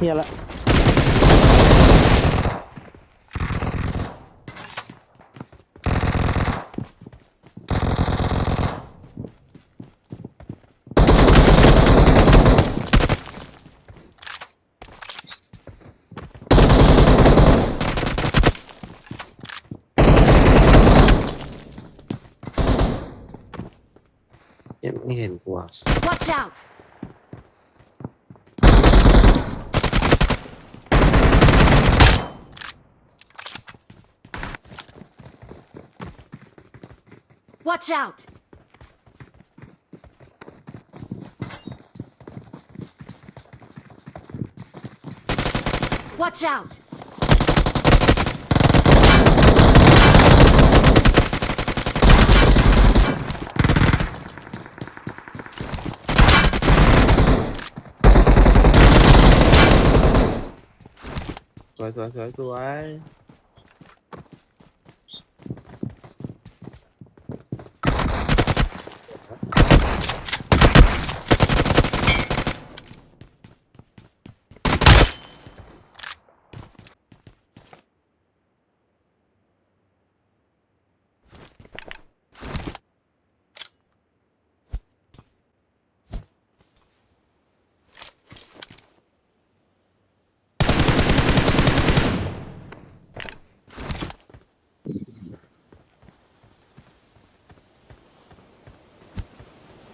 เฮียละยังไม่เห็นกลัว Watch out! Watch out! Watch out! สวยส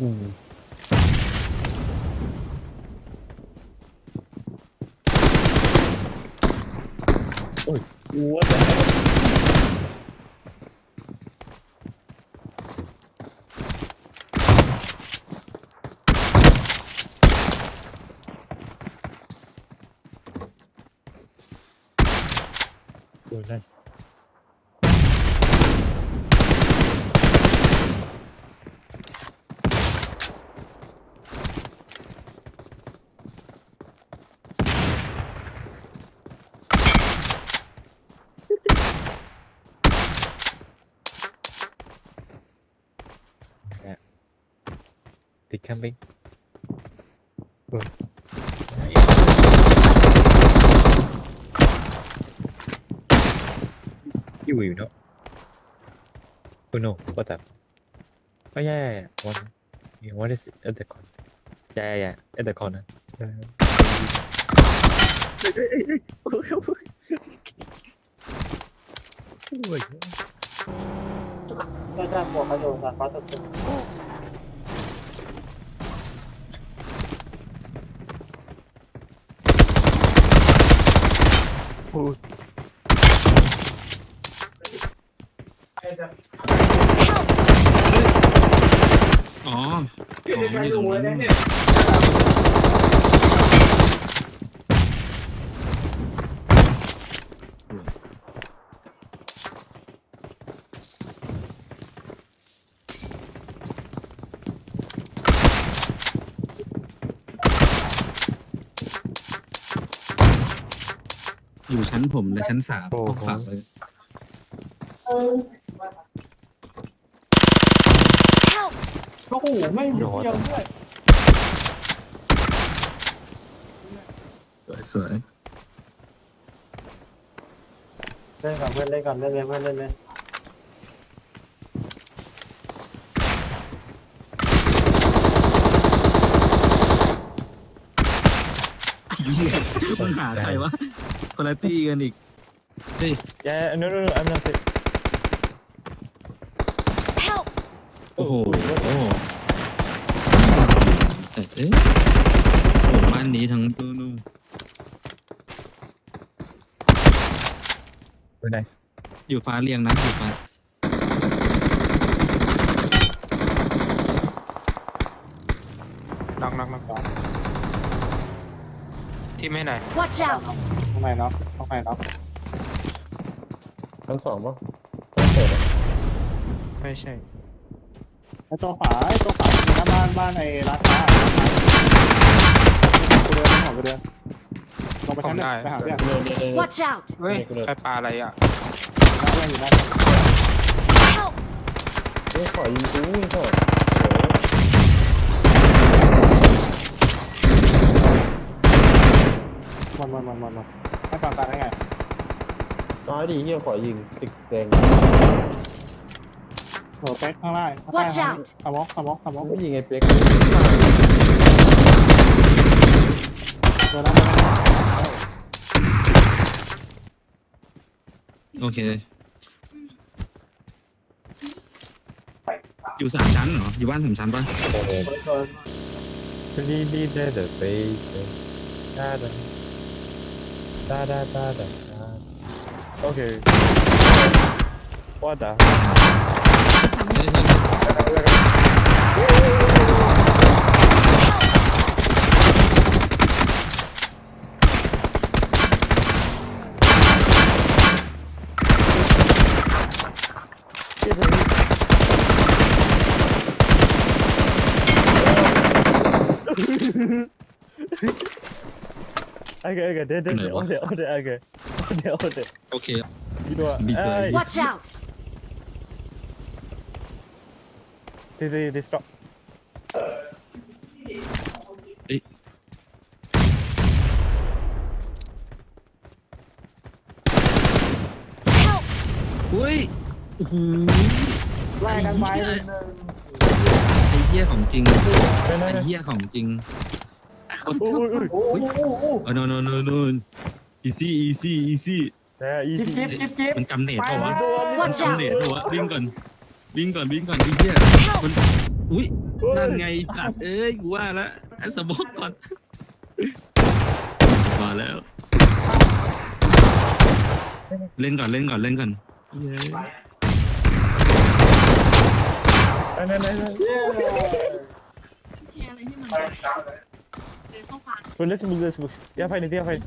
วยสวยสวยอืมกูว่าแต่โดนนั่น ติดแคมปิ้งเอออยู่อยู่เนาะโอ้โนก็แต่ก็แย่วันวัน is at the con แย่แย่ at the con นะเออเฮ้ยเฮ้ยเฮ้ยเฮ้ยโอ้ยโอ้ยโอ้ยก็จะบอกเขาโดนสัตว์ฟ้าตก อ๋ออ๋อมันอยู่ตรงนู้น ชั้นผมเลยชั้นสามโอ้โหห้องฝากเลย Help! โอ้โหไม่มีเดียวด้วยสวยสวยเล่นกับเพื่อนเล่นกับเล่นเลยเพื่อนเล่นเลยมันหาใครวะ คนละตี้กันอีก Yeah, no, no, no, I'm not. it. Help! โอ้โหแต่เอ๊ะโอ้บ้านนี้ทั้งตู้นู่น Very nice. อยู่ฟ้าเรียงนะอยู่ฟ้าน็อกน็อกน็อกที่ไม่ไหน Watch out! ทำไมเนาะทำไมเนาะชั้นสองป่ะชั้นเปิดอะไม่ใช่ไอ้ตัวขวาไอ้ตัวขวาหน้าบ้านบ้านไอ้ร้านค้ากูเดินหอกูเดินลงไปชั้นหนึ่งไปหาเพื่อนเดินเดินเดิน Watch out! เฮ้ยใครปลาอะไรอะเพื่อนอยู่นั่น Help! เฮ้ยขอยิงกูยิงก่อนดหมดหมดหมดหมด ให้ก่อนตายได้ไงน้อยดีเฮียขอยิงติดแดงโหเป๊กข้างล่าง Watch out สมอกสมอกสมอกไม่ยิงไอ้เป๊กเดี๋ยวนะโอเค อยู่สามชั้นเหรอ อยู่บ้านสามชั้นปะ Really need the face. Da da da da da da. da. Okay. What the? เฮ้ยเฮ้ย Okay, okay, there, there, there, on there, on there, okay. On there, on there. โอเค You know what? Be Ay, good. Watch out! they, they, they stop. อุ้ยไล่กันไปไอ้เหี้ยของจริง No, ไอ้ no, no. เหี้ยของจริง Ui, ui, ui. โอ้โหโอ้ no no no no easy easy easy Yeah, easy. จิ๊บจิ๊บจิ๊บมันจำเนตเปล่าวะมันจำเนตเปล่าวะวิ่งก่อนวิ่งก่อนวิ่งก่อนไอ้เหี้ยมันอุ้ยนั่นไงสัตว์เอ้ยกูว่าแล้วไอ้สมองก่อนมาแล้ว เล่นก่อนเล่นก่อนเล่นก่อนเย้ No, no, no, no. Well, let's move, let's move. Yeah, fine, yeah, fine.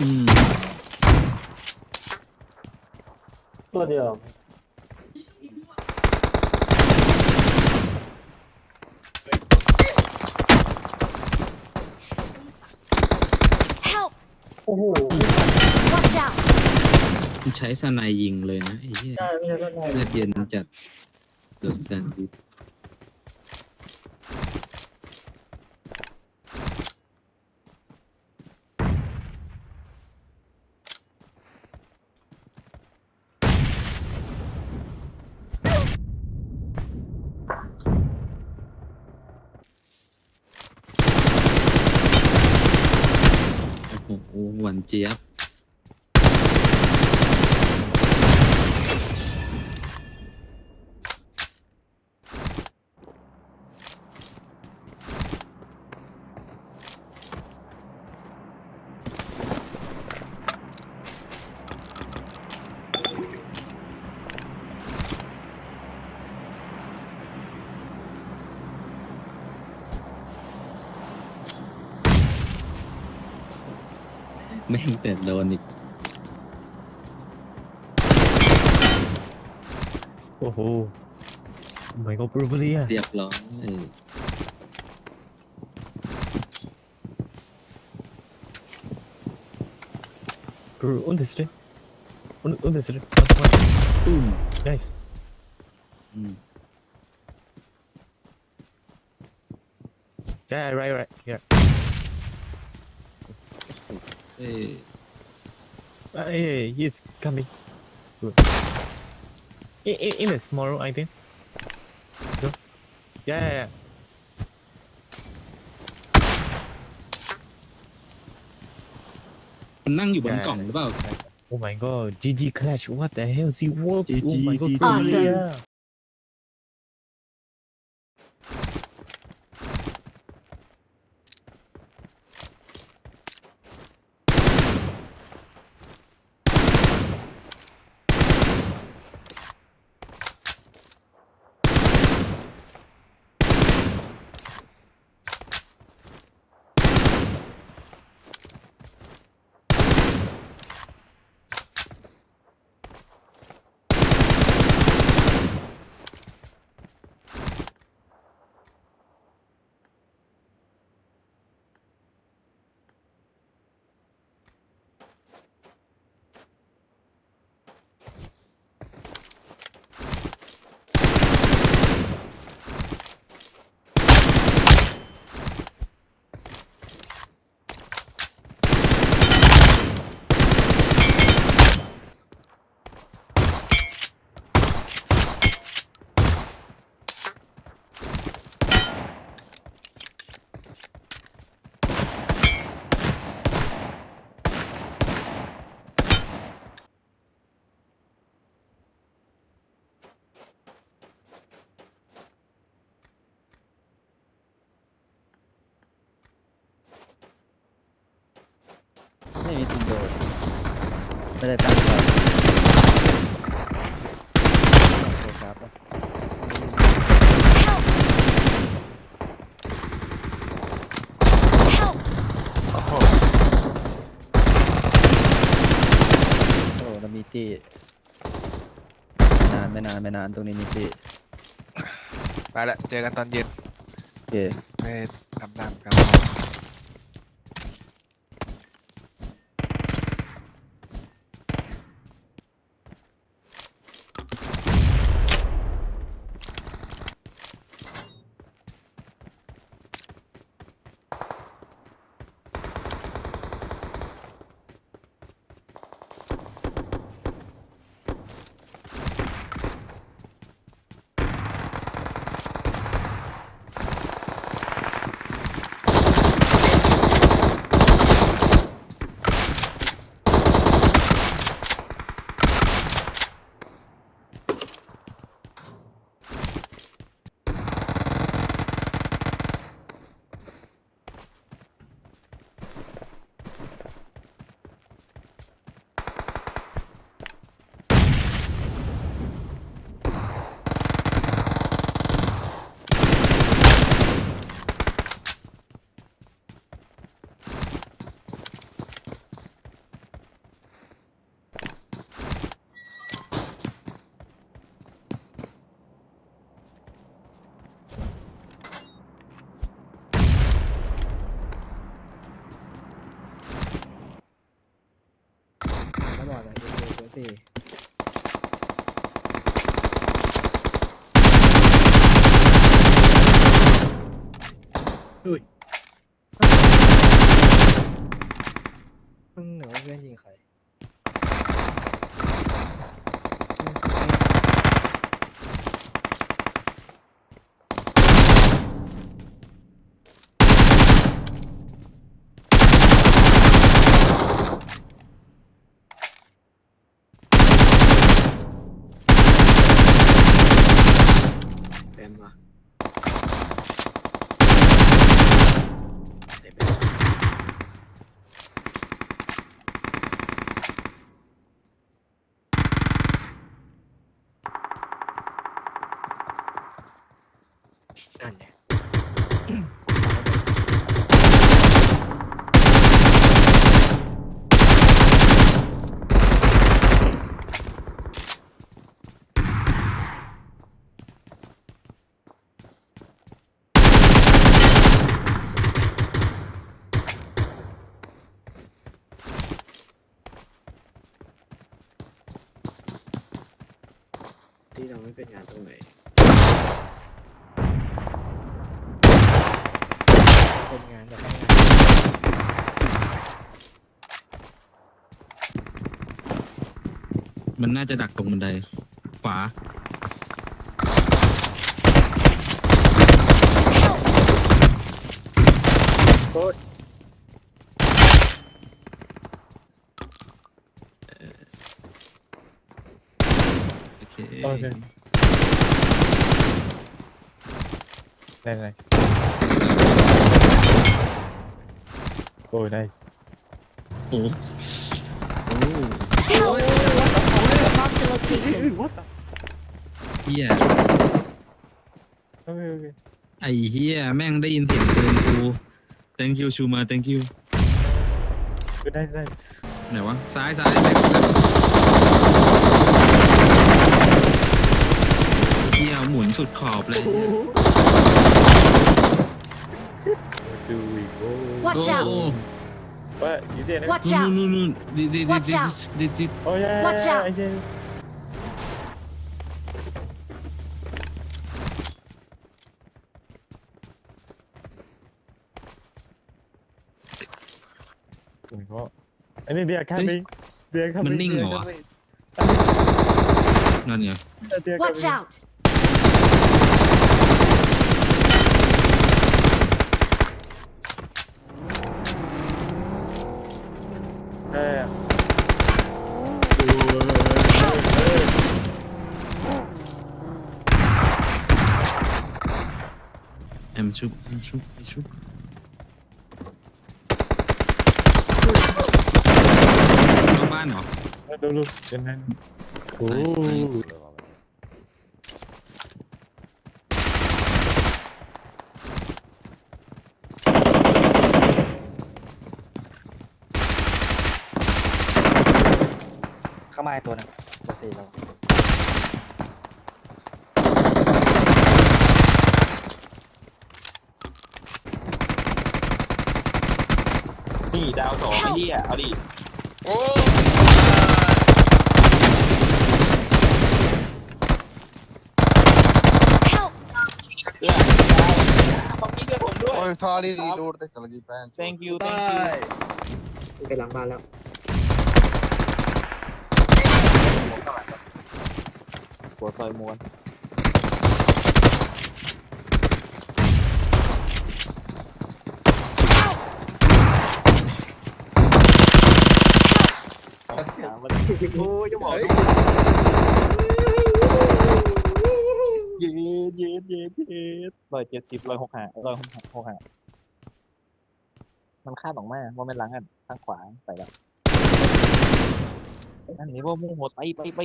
อืม ตัวเดียว Help! โอ้โห Watch out! มันใช้สไนยิงเลยนะไอ้เหี้ยใช่ไม่ใช่ก็ใช่เลือดเย็นจัดเดือดแซนด์ โอ้โหหวานเจี๊ยบ แม่งแต่โดนอีก Oh, oh my god, probably, yeah. เรียบร้อย Bro, on this day. On, on this day. One, one. Boom. Nice. อืม Yeah, right, right. Yeah. เอ้ย Uh, yeah, he's coming. Good. In, in, in the small room, I think. Go. Yeah, yeah, yeah. มันนั่งอยู่บนกล่องหรือเปล่า Oh my god, GG Clash, what the hell is he what? GG, oh my god, GG. Awesome. มีทุนโดดไม่ได้ตั้งใจโอเคครับ Help! โอ้โหโอ้แล้วมีที่นานไม่นานไม่นานตรงนี้มีที่ไปละเจอกันตอนเย็นโอเค ไปอาบน้ำกันแล้ว บอกเลยเดี๋ยวสิอุ้ยเพิ่งหนูว่าเพื่อนยิงใคร เต็ ที่เราไม่เป็นงานตรงไหนเป็นงานแต่แค่งานมันน่าจะดักตรงบันได ขวาโอเคโอ เคได้ไงโอ้ยได้โอ้ Help! Marked a location. เฮียโอเคโอเคไอเฮียแม่งได้ยินเสียงปืนกู thank you ชูมา thank you ก็ได้ได้ไหนวะ ซ้ายซ้ายซ้าย เฮียหมุนสุดขอบเลยดูอีกโอ้ Watch โอ้ out! ว่าอยู่เดียวนะ Watch นู่น out! นู่นนู่นดิดิดิ Watch ดิ out ดิดิโอ้ย Watch out ไอ้เจ้โอ้ยก็ไอ้นี่เบียร์คันนี้เบียร์คันมันนิ่งเหรอวะ นั่นไง Watch out! เออแอมชุบแอมชุบแอมชุบบ้านเหรอ ดูดูเดินนั่นโอ้ เข้ามาอีกตัวหนึงเบอร์สี่เรา นี่ ดาวสองไอ้เหี้ยเอาดิ Help! ต้องมีด้วยผมด้วยโอ้ยทอรีดูดเทคโนโลยีแป้ง thank you thank you ไปหลังบ้านแล้ว หัวซอยม้วน โอ้ยจะบอกเย็ดเย็ดเย็ดเย็ดร้อยเจ็ดสิบร้อยหกห้าร้อยหกห้าหกห้ามันคาดออกมาว่ามันล้างอันข้างขวาไปแล้วอันนี้ว่ามุ่งหัวไปไปไป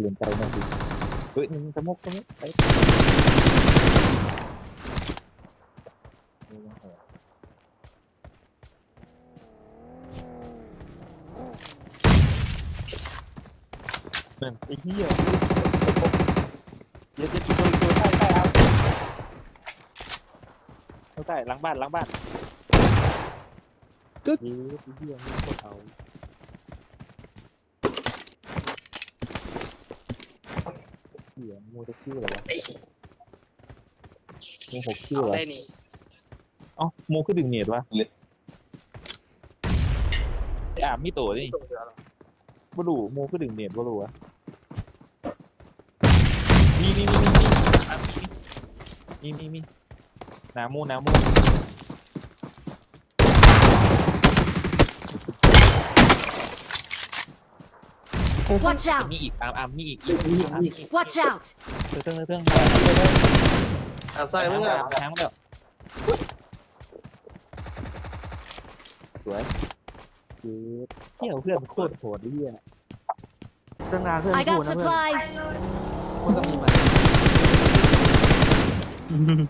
เรียนใจมาสิ เฮ้ยสมุกสมุกไปนั่นไอ้เหี้ยเดี๋ยวจะตัวตัวใต้ใต้เอาใต้หลังบ้านหลังบ้านตึ๊ดไอ้เหี้ยไม่กดเอา เหี้ยมูจะชื่ออะไรวะมูหกชื่อเหรอเอ้ามูคือดึงเนียดวะไอ้อาบมีโตนี่บ่รู้มูคือดึงเนียดบ่รู้วะมีมีมีมีอะมีมีมีมีน้ำมูน้ำมู Watch มี out! อีกอะอะมีอีกอีกอีกอะมีอีก Watch out! เทื่องเทื่องเทื่องเอาใส่มึงอะแทงแล้วสวยเจ๊เที่ยวเพื่อนโคตรโหดเหี้ยตั้งนานเพื่อน I พู got ดนะเพื่อน supplies! มันต้องมีมา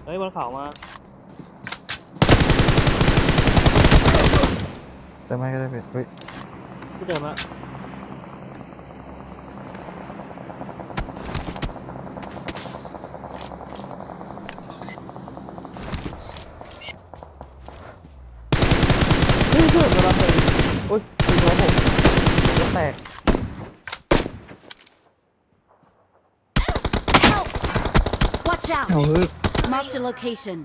เฮ้ยบนเขามาแต่ไม่ก็ได้เป็นเฮ้ยที่เดิมอ เฮ้ยเพื่อนกำลังเลยโอ๊ยเป็นหัวผมผมจะแตก Help! Watch เอา out! เฮ้ย Marked a location.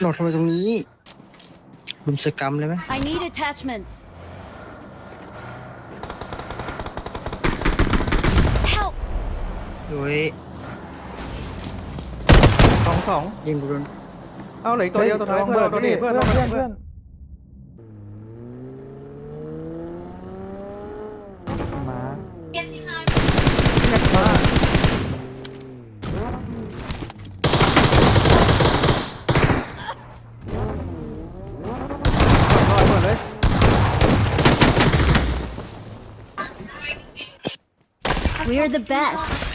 หลอดทำไมตรงนี้รุมสกรรมเลยไหม I need attachments. Help! โอ้ยสองสองยิงกูโดน เอาเหลืออีกตัวเดียวตัวท้ายเพื่อนเราตัวนี้เพื่อนเพื่อนเพื่อนมาแม็กมาลอยหมดเลย We're the best.